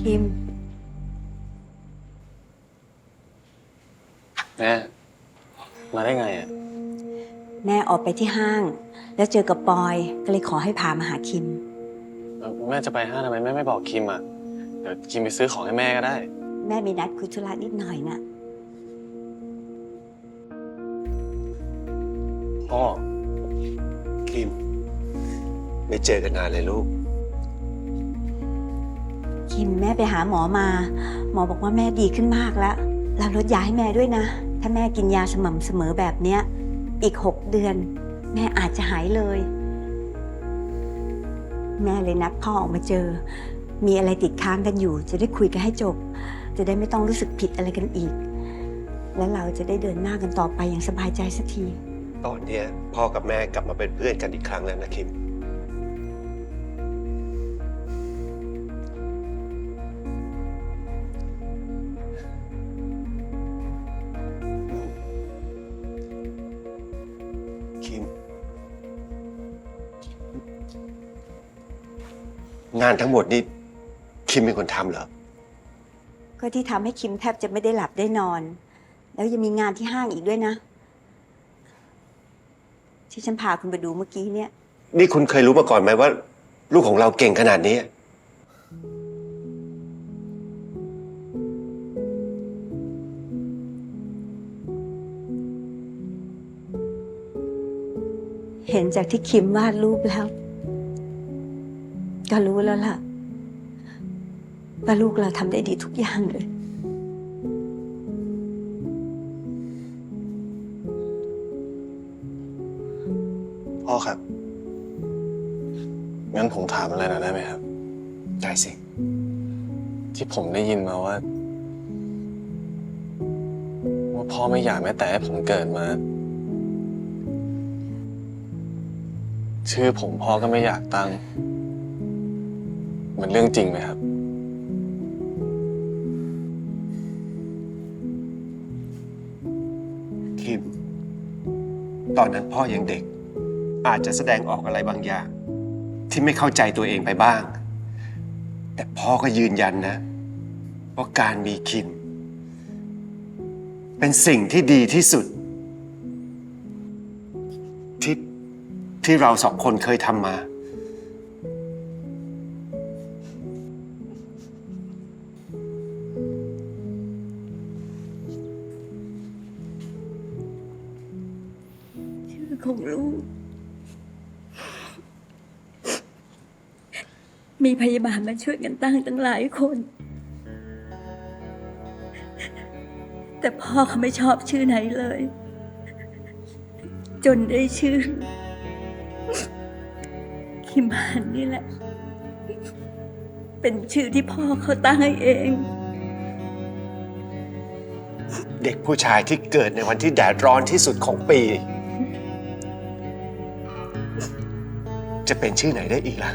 คิม แม่มาได้ไงอะ แม่ออกไปที่ห้าง แล้วเจอกับปอย ก็เลยขอให้พามาหาคิมเอ่อแม่จะไปห้างทำไมแม่ไม่บอกคิมอะ เดี๋ยวคิมไปซื้อของให้แม่ก็ได้ แม่มีนัดคุยธุระนิดหน่อยนะพ่อคิม ไม่เจอกันนานเลยลูก คิมแม่ไปหาหมอมา หมอบอกว่าแม่ดีขึ้นมากแล้วเราลดยาให้แม่ด้วยนะ ถ้าแม่กินยาสม่ำเสมอแบบเนี้ยอีกหกเดือน แม่อาจจะหายเลย แม่เลยนัดพ่อออกมาเจอ มีอะไรติดค้างกันอยู่ จะได้คุยกันให้จบ จะได้ไม่ต้องรู้สึกผิดอะไรกันอีก แล้วเราจะได้เดินหน้ากันต่อไปอย่างสบายใจสักที ตอนเนี้ยพ่อกับแม่กลับมาเป็นเพื่อนกันอีกครั้งแล้วนะคิม งานทั้งหมดนี่คิมเป็นคนทำเหรอ ก็ที่ทำให้คิมแทบจะไม่ได้หลับได้นอน แล้วยังมีงานที่ห้างอีกด้วยนะ ที่ฉันพาคุณไปดูเมื่อกี้เนี่ย นี่คุณเคยรู้มาก่อนไหมว่า ลูกของเราเก่งขนาดนี้ เห็นจากที่คิมวาดรูปแล้ว ก็รู้แล้วล่ะว่าลูกเราทำได้ดีทุกอย่างเลย พ่อครับ งั้นผมถามอะไรหน่อยได้ไหมครับ ได้สิ ที่ผมได้ยินมาว่า ว่าพ่อไม่อยากแม้แต่ให้ผมเกิดมา ชื่อผมพ่อก็ไม่อยากตั้ง มันเรื่องจริงไหมครับ คิม ตอนนั้นพ่อยังเด็ก อาจจะแสดงออกอะไรบางอย่าง ที่ไม่เข้าใจตัวเองไปบ้าง แต่พ่อก็ยืนยันนะ ว่าการมีคิม เป็นสิ่งที่ดีที่สุด ที่ที่เราสองคนเคยทำมา ของลูก มีพยาบาลมาช่วยกันตั้งตั้งหลายคน แต่พ่อเขาไม่ชอบชื่อไหนเลย จนได้ชื่อ คิมฮันนี่แหละ เป็นชื่อที่พ่อเขาตั้งให้เองเด็กผู้ชายที่เกิดในวันที่แดดร้อนที่สุดของปี จะเป็นชื่อไหนได้อีกล่ะ